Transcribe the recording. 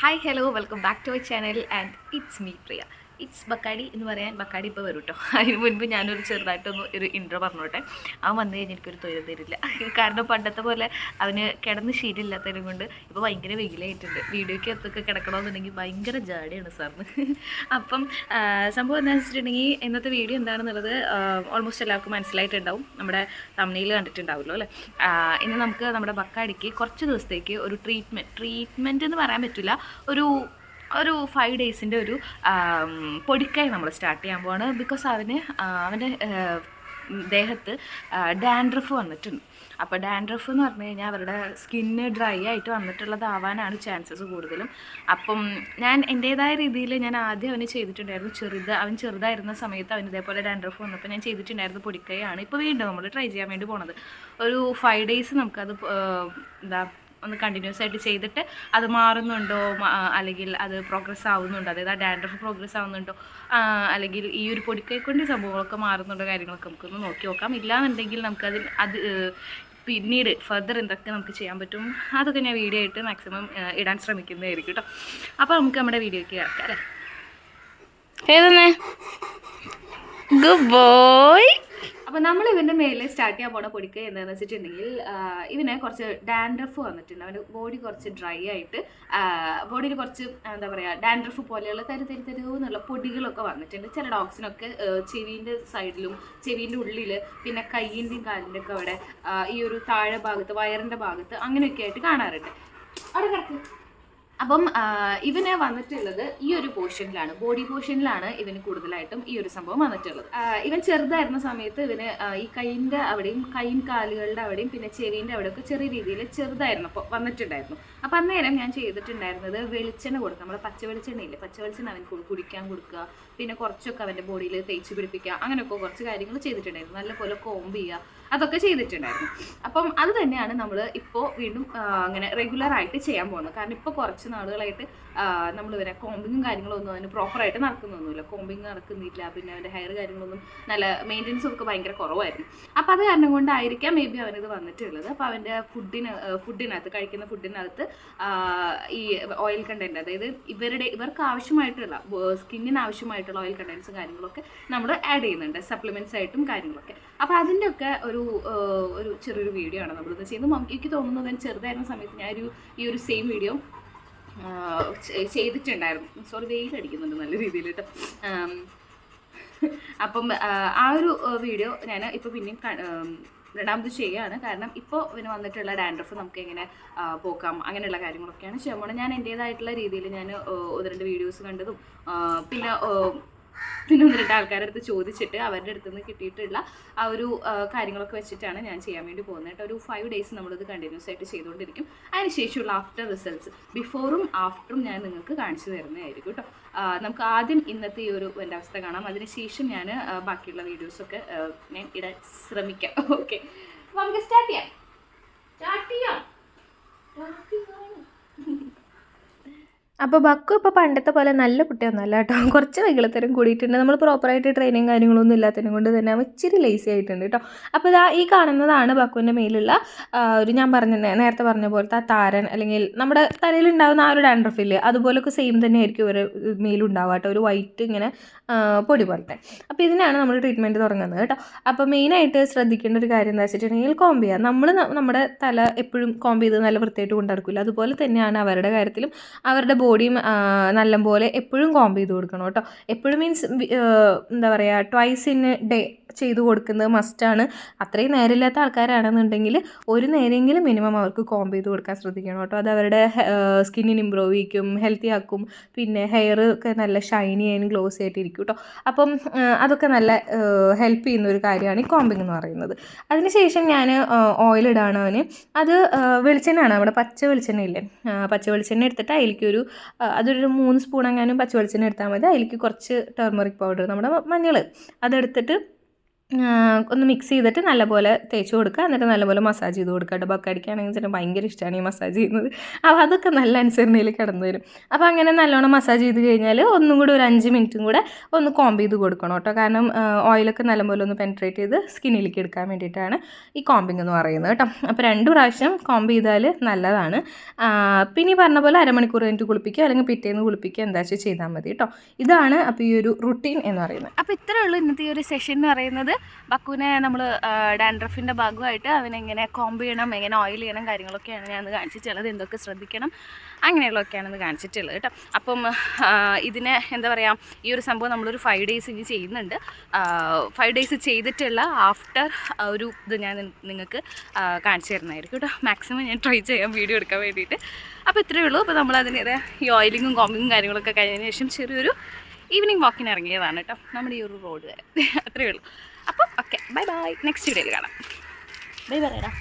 hi hello welcome back to my channel and it's me Priya it's Bacardi എന്ന് പറയാൻ ബക്കാടി ഇപ്പോൾ വരും കേട്ടോ അതിന് മുൻപ് ഞാനൊരു ചെറുതായിട്ടൊന്ന് ഒരു ഇൻട്രോ പറഞ്ഞോട്ടെ. അവൻ വന്നു കഴിഞ്ഞാൽ എനിക്കൊരു തൊഴിൽ തരില്ല. കാരണം പണ്ടത്തെ പോലെ അവന് കിടന്ന് ശീലമില്ലാത്തതിനും കൊണ്ട് ഇപ്പോൾ ഭയങ്കര വെയിലായിട്ടുണ്ട്. വീഡിയോയ്ക്ക് അത്തൊക്കെ കിടക്കണമെന്നുണ്ടെങ്കിൽ ഭയങ്കര ജാടിയാണ് സാറിന്. അപ്പം സംഭവം എന്താണെന്ന് വെച്ചിട്ടുണ്ടെങ്കിൽ ഇന്നത്തെ വീഡിയോ എന്താണെന്നുള്ളത് ഓൾമോസ്റ്റ് എല്ലാവർക്കും മനസ്സിലായിട്ടുണ്ടാവും. നമ്മുടെ തമിഴിൽ കണ്ടിട്ടുണ്ടാവുമല്ലോ അല്ലേ? ഇന്ന് നമുക്ക് നമ്മുടെ ബക്കാടിക്ക് കുറച്ച് ദിവസത്തേക്ക് ഒരു ട്രീറ്റ്മെന്റ് ട്രീറ്റ്മെന്റ് എന്ന് പറയാൻ പറ്റില്ല. ഒരു ഒരു ഫൈവ് ഡേയ്സിന്റെ ഒരു പൊടിക്കൈ നമ്മൾ സ്റ്റാർട്ട് ചെയ്യാൻ പോവാണ്. ബിക്കോസ് അവന് അവന്റെ ദേഹത്ത് ഡാൻഡ്രഫ് വന്നിട്ടുണ്ട്. അപ്പോൾ ഡാൻഡ്രഫ് എന്ന് പറഞ്ഞു കഴിഞ്ഞാൽ അവരുടെ സ്കിന്ന് ഡ്രൈ ആയിട്ട് വന്നിട്ടുള്ളതാവാനാണ് ചാൻസസ് കൂടുതലും. അപ്പം ഞാൻ എന്റേതായ രീതിയിൽ ഞാൻ ആദ്യം അവന് ചെയ്തിട്ടുണ്ടായിരുന്നു ചെറുത് അവൻ ചെറുതായിരുന്ന സമയത്ത് അവന് ഇതേപോലെ ഡാൻഡ്രഫ് വന്നപ്പോൾ ഞാൻ ചെയ്തിട്ടുണ്ടായിരുന്നു പൊടിക്കൈയാണ്. ഇപ്പോൾ വീണ്ടും നമ്മൾ ട്രൈ ചെയ്യാൻ വേണ്ടി പോണത്. ഒരു ഫൈവ് ഡേയ്സ് നമുക്കത് എന്താ ഒന്ന് കണ്ടിന്യൂസ് ആയിട്ട് ചെയ്തിട്ട് അത് മാറുന്നുണ്ടോ? അല്ലെങ്കിൽ അത് പ്രോഗ്രസ് ആവുന്നുണ്ടോ? അതായത് ആ ഡാൻഡ്രഫ് പ്രോഗ്രസ് ആവുന്നുണ്ടോ? അല്ലെങ്കിൽ ഈ ഒരു പൊടിക്കൈ കൊണ്ട് സംഭവങ്ങളൊക്കെ മാറുന്നുണ്ടോ? കാര്യങ്ങളൊക്കെ നമുക്കൊന്ന് നോക്കി നോക്കാം. ഇല്ലാന്നുണ്ടെങ്കിൽ നമുക്കതിൽ അത് പിന്നീട് ഫർദർ എന്തൊക്കെ നമുക്ക് ചെയ്യാൻ പറ്റും? അതൊക്കെ ഞാൻ വീഡിയോ ആയിട്ട് മാക്സിമം ഇടാൻ ശ്രമിക്കുന്നതായിരിക്കും കേട്ടോ അപ്പോൾ നമുക്ക് നമ്മുടെ വീഡിയോയ്ക്ക് കിടക്കാം അല്ലേ? ഗുഡ് ബോയ് അപ്പോൾ നമ്മൾ ഇവന്റെ മേലെ സ്റ്റാർട്ട് ചെയ്യാൻ പോണ പൊടിക്ക എന്താണെന്ന് വെച്ചിട്ടുണ്ടെങ്കിൽ ഇവന് കുറച്ച് ഡാൻഡ്രഫ് വന്നിട്ടുണ്ട്. അവന്റെ ബോഡി കുറച്ച് ഡ്രൈ ആയിട്ട് ബോഡിയിൽ കുറച്ച് എന്താ പറയുക ഡാൻഡ്രഫ് പോലെയുള്ള തരി തരി തരു എന്നുള്ള പൊടികളൊക്കെ വന്നിട്ടുണ്ട്. ചില ഡോഗ്സിനൊക്കെ ചെവീന്റെ സൈഡിലും ചെവീന്റെ ഉള്ളിൽ പിന്നെ കയ്യിന്റെയും കാലിന്റെ ഒക്കെ അവിടെ ഈ ഒരു താഴെ ഭാഗത്ത് വയറിന്റെ ഭാഗത്ത് അങ്ങനെയൊക്കെ ആയിട്ട് കാണാറുണ്ട്. അവിടെ കിടക്ക്. അപ്പം ഇവനെ വന്നിട്ടുള്ളത് ഈ ഒരു പോർഷനിലാണ്. ബോഡി പോർഷനിലാണ് ഇവന് കൂടുതലായിട്ടും ഈ ഒരു സംഭവം വന്നിട്ടുള്ളത്. ഇവൻ ചെറുതായിരുന്ന സമയത്ത് ഇവന് ഈ കൈയിന്റെ അവിടെയും കൈയും കാലുകളുടെ അവിടെയും പിന്നെ ചെവിന്റെ അവിടെയൊക്കെ ചെറിയ രീതിയിൽ ചെറുതായിരുന്നു അപ്പോൾ വന്നിട്ടുണ്ടായിരുന്നു. അപ്പം അന്നേരം ഞാൻ ചെയ്തിട്ടുണ്ടായിരുന്നത് വെളിച്ചെണ്ണ കൊടുക്കുക. നമ്മൾ പച്ച വെളിച്ചെണ്ണയില്ലേ? പച്ച വെളിച്ചെണ്ണ അവൻ കുടിക്കാൻ കൊടുക്കുക. പിന്നെ കുറച്ചൊക്കെ അവന്റെ ബോഡിയിൽ തേച്ച് പിടിപ്പിക്കുക. അങ്ങനെയൊക്കെ കുറച്ച് കാര്യങ്ങൾ ചെയ്തിട്ടുണ്ടായിരുന്നു. നല്ലപോലെ കോംബ് ചെയ്യുക. അതൊക്കെ ചെയ്തിട്ടുണ്ടായിരുന്നു. അപ്പം അത് തന്നെയാണ് നമ്മൾ ഇപ്പോൾ വീണ്ടും അങ്ങനെ റെഗുലർ ആയിട്ട് ചെയ്യാൻ പോകുന്നത്. കാരണം ഇപ്പോൾ കുറച്ച് നാളുകളായിട്ട് നമ്മൾ ഇവരെ കോമ്പിങ്ങും കാര്യങ്ങളും ഒന്നും അതിന് പ്രോപ്പറായിട്ട് നടക്കുന്നൊന്നുമില്ല. കോമ്പിങ് നടക്കുന്നില്ല. പിന്നെ അവന്റെ ഹെയർ കാര്യങ്ങളൊന്നും നല്ല മെയിന്റെനൻസ് ഒക്കെ ഭയങ്കര കുറവായിരുന്നു. അപ്പോൾ അത് കാരണം കൊണ്ടായിരിക്കാം മേ ബി അവനത് വന്നിട്ടുള്ളത്. അപ്പോൾ അവന്റെ ഫുഡിന് ഫുഡിനകത്ത് കഴിക്കുന്ന ഫുഡിനകത്ത് ഈ ഓയിൽ കണ്ടന്റ് അതായത് ഇവരുടെ ഇവർക്ക് ആവശ്യമായിട്ടുള്ള സ്കിന്നിന് ആവശ്യമായിട്ടുള്ള ഓയിൽ കണ്ടൻസും കാര്യങ്ങളൊക്കെ നമ്മൾ ആഡ് ചെയ്യുന്നുണ്ട്. സപ്ലിമെന്റ്സ് ആയിട്ടും കാര്യങ്ങളൊക്കെ. അപ്പോൾ അതിന്റെ ഒക്കെ ഒരു ഒരു ചെറിയൊരു വീഡിയോ ആണ് നമ്മളിത് ചെയ്യുന്നത്. എനിക്ക് തോന്നുന്നത് ഞാൻ ചെറുതായിരുന്ന സമയത്ത് ഞാൻ ഒരു ഈ ഒരു സെയിം വീഡിയോ ചെയ്തിട്ടുണ്ടായിരുന്നു. സോറി വെയിലടിക്കുന്നുണ്ട് നല്ല രീതിയിൽ അപ്പം ആ, ഒരു വീഡിയോ ഞാൻ ഇപ്പോൾ പിന്നെയും രണ്ടാമത് ചെയ്യുകയാണ്. കാരണം ഇപ്പോൾ പിന്നെ വന്നിട്ടുള്ള ഡാൻഡ്രഫ് നമുക്ക് എങ്ങനെ പോക്കാം അങ്ങനെയുള്ള കാര്യങ്ങളൊക്കെയാണ്. ചെയ്യാൻ ഞാൻ എന്റേതായിട്ടുള്ള രീതിയിൽ ഞാൻ ഒന്ന് രണ്ട് വീഡിയോസ് കണ്ടതും പിന്നെ പിന്നെ ഒന്ന് രണ്ട് ആൾക്കാരുടെ അടുത്ത് ചോദിച്ചിട്ട് അവരുടെ അടുത്ത് നിന്ന് കിട്ടിയിട്ടുള്ള ആ ഒരു കാര്യങ്ങളൊക്കെ വെച്ചിട്ടാണ് ഞാൻ ചെയ്യാൻ വേണ്ടി പോകുന്നത് ഒരു ഫൈവ് ഡേയ്സ് നമ്മളിത് കണ്ടിന്യൂസ് ആയിട്ട് ചെയ്തുകൊണ്ടിരിക്കും. അതിനുശേഷമുള്ള ആഫ്റ്റർ റിസൾട്ട്സ് ബിഫോറും ആഫ്റ്ററും ഞാൻ നിങ്ങൾക്ക് കാണിച്ചു തരുന്നതായിരിക്കും കേട്ടോ. നമുക്ക് ആദ്യം ഇന്നത്തെ ഈ ഒരു എന്റെ അവസ്ഥ കാണാം. അതിനുശേഷം ഞാൻ ബാക്കിയുള്ള വീഡിയോസൊക്കെ ഞാൻ ഇടാൻ ശ്രമിക്കാം. ഓക്കെ നമുക്ക് സ്റ്റാർട്ട് ചെയ്യാം. സ്റ്റാർട്ട് ചെയ്യാം. സ്റ്റാർട്ട് ചെയ്യാം. അപ്പോൾ ബക്കു ഇപ്പോൾ പണ്ടത്തെ പോലെ നല്ല കുട്ടിയൊന്നുമല്ല കേട്ടോ. കുറച്ച് വൈകളത്തരം കൂടിയിട്ടുണ്ട്. നമ്മൾ പ്രോപ്പറായിട്ട് ട്രെയിനിങ് കാര്യങ്ങളൊന്നും ഇല്ലാത്തതിനെ കൊണ്ട് തന്നെ ഇച്ചിരി ലേസി ആയിട്ടുണ്ട് കേട്ടോ. അപ്പോൾ ഇതാ ഈ കാണുന്നതാണ് ബക്കുവിന്റെ മേലുള്ള ഒരു ഞാൻ പറഞ്ഞ നേരത്തെ പറഞ്ഞ പോലത്തെ ആ താരൻ അല്ലെങ്കിൽ നമ്മുടെ തലയിൽ ഉണ്ടാകുന്ന ആ ഒരു ഡാൻഡ്രഫിൽ അതുപോലൊക്കെ സെയിം തന്നെ ആയിരിക്കും ഒരു മേലുണ്ടാവുക കേട്ടോ. ഒരു വൈറ്റ് ഇങ്ങനെ പൊടി പോലത്തെ. അപ്പോൾ ഇതിനാണ് നമ്മൾ ട്രീറ്റ്മെന്റ് തുടങ്ങുന്നത് കേട്ടോ. അപ്പോൾ മെയിനായിട്ട് ശ്രദ്ധിക്കേണ്ട ഒരു കാര്യം എന്താ വെച്ചിട്ടുണ്ടെങ്കിൽ കോമ്പ് ചെയ്യുക. നമ്മൾ നമ്മുടെ തല എപ്പോഴും കോമ്പ് ചെയ്ത് നല്ല വൃത്തിയായിട്ട് കൊണ്ടു അതുപോലെ തന്നെയാണ് അവരുടെ കാര്യത്തിലും അവരുടെ ബോഡിയും നല്ലപോലെ എപ്പോഴും കോമ്പ് ചെയ്ത് കൊടുക്കണം കേട്ടോ. എപ്പോഴും മീൻസ് എന്താ പറയുക ട്വൈസ് ഇൻ ഡേ ചെയ്ത് കൊടുക്കുന്നത് മസ്റ്റാണ് അത്രയും നേരമില്ലാത്ത ആൾക്കാരാണെന്നുണ്ടെങ്കിൽ ഒരു നേരമെങ്കിലും മിനിമം അവർക്ക് കോംബ് ചെയ്ത് കൊടുക്കാൻ ശ്രദ്ധിക്കണം കേട്ടോ. അത് അവരുടെ സ്കിന്നിന് ഇമ്പ്രൂവ് ചെയ്യിക്കും ഹെൽത്തി ആക്കും. പിന്നെ ഹെയർ ഒക്കെ നല്ല ഷൈനി ആയും ഗ്ലോസി ആയിട്ടിരിക്കും കേട്ടോ. അപ്പം അതൊക്കെ നല്ല ഹെൽപ്പ് ചെയ്യുന്ന ഒരു കാര്യമാണ് ഈ കോമ്പിങ് എന്ന് പറയുന്നത്. അതിനുശേഷം ഞാൻ ഓയിൽ ഇടാണ് അവന്. അത് വെളിച്ചെണ്ണയാണ്. നമ്മുടെ പച്ച വെളിച്ചെണ്ണ ഇല്ലേ? പച്ച വെളിച്ചെണ്ണ എടുത്തിട്ട് അതിലേക്ക് ഒരു അതൊരു മൂന്ന് സ്പൂൺ എങ്ങാനും പച്ച വെളിച്ചെണ്ണ എടുത്താൽ മതി. അതിലേക്ക് കുറച്ച് ടെർമറിക് പൗഡർ നമ്മുടെ മഞ്ഞൾ അതെടുത്തിട്ട് ഒന്ന് മിക്സ് ചെയ്തിട്ട് നല്ലപോലെ തേച്ച് കൊടുക്കുക. എന്നിട്ട് നല്ലപോലെ മസാജ് ചെയ്ത് കൊടുക്കുക കേട്ടോ. ബക്കടിക്കാണെങ്കിൽ ചേട്ടൻ ഭയങ്കര ഇഷ്ടമാണ് ഈ മസാജ് ചെയ്യുന്നത്. അപ്പോൾ അതൊക്കെ നല്ല അനുസരണയിൽ കിടന്നു വരും. അപ്പോൾ അങ്ങനെ നല്ലോണം മസാജ് ചെയ്ത് കഴിഞ്ഞാൽ ഒന്നും കൂടി ഒരു അഞ്ച് മിനിറ്റും കൂടെ ഒന്ന് കോംബ് ചെയ്ത് കൊടുക്കണം കേട്ടോ. കാരണം ഓയിലൊക്കെ നല്ലപോലെ ഒന്ന് പെൻട്രേറ്റ് ചെയ്ത് സ്കിന്നിലേക്ക് എടുക്കാൻ വേണ്ടിയിട്ടാണ് ഈ കോമ്പിങ് എന്ന് പറയുന്നത് കേട്ടോ. അപ്പോൾ രണ്ട് പ്രാവശ്യം കോംബ് ചെയ്താൽ നല്ലതാണ്. പിന്നെ പറഞ്ഞ പോലെ അരമണിക്കൂർ കഴിഞ്ഞിട്ട് കുളിപ്പിക്കുക അല്ലെങ്കിൽ പിറ്റേന്ന് കുളിപ്പിക്കുക എന്താ വെച്ചാൽ ചെയ്താൽ മതി കേട്ടോ. ഇതാണ് അപ്പോൾ ഈ ഒരു റുട്ടീൻ എന്ന് പറയുന്നത്. അപ്പോൾ ഇത്രയേ ഉള്ളൂ ഇന്നത്തെ ഈ ഒരു സെഷൻ എന്ന് പറയുന്നത്. ബക്കുവിനെ നമ്മൾ ഡാൻഡ്രഫിന്റെ ഭാഗമായിട്ട് അവനെങ്ങനെ കോംബ് ചെയ്യണം എങ്ങനെ ഓയിൽ ചെയ്യണം കാര്യങ്ങളൊക്കെയാണ് ഞാൻ കാണിച്ചിട്ടുള്ളത്. എന്തൊക്കെ ശ്രദ്ധിക്കണം അങ്ങനെയുള്ളതൊക്കെയാണ് ഇന്ന് കാണിച്ചിട്ടുള്ളത് കേട്ടോ. അപ്പം ഇതിനെ എന്താ പറയുക ഈ ഒരു സംഭവം നമ്മളൊരു ഫൈവ് ഡേയ്സ് ഇനി ചെയ്യുന്നുണ്ട്. ഫൈവ് ഡേയ്സ് ചെയ്തിട്ടുള്ള ആഫ്റ്റർ ഒരു ഇത് ഞാൻ നിങ്ങൾക്ക് കാണിച്ചു തരുന്നതായിരിക്കും കേട്ടോ. മാക്സിമം ഞാൻ ട്രൈ ചെയ്യാം വീഡിയോ എടുക്കാൻ വേണ്ടിയിട്ട്. അപ്പോൾ ഇത്രയേ ഉള്ളൂ. അപ്പോൾ നമ്മൾ ഈ ഓയിലിങ്ങും കോമ്പിങ്ങും കാര്യങ്ങളൊക്കെ കഴിഞ്ഞതിന് ശേഷം ചെറിയൊരു ഈവനിങ് വാക്കിന് ഇറങ്ങിയതാണ് കേട്ടോ. നമ്മുടെ ഈ ഒരു റോഡ് വരെ. അത്രയേ ഉള്ളൂ. അപ്പം ഓക്കെ ബൈ ബൈ. നെക്സ്റ്റ് വീഡിയോയിൽ കാണാം. ബൈ പറയടാ.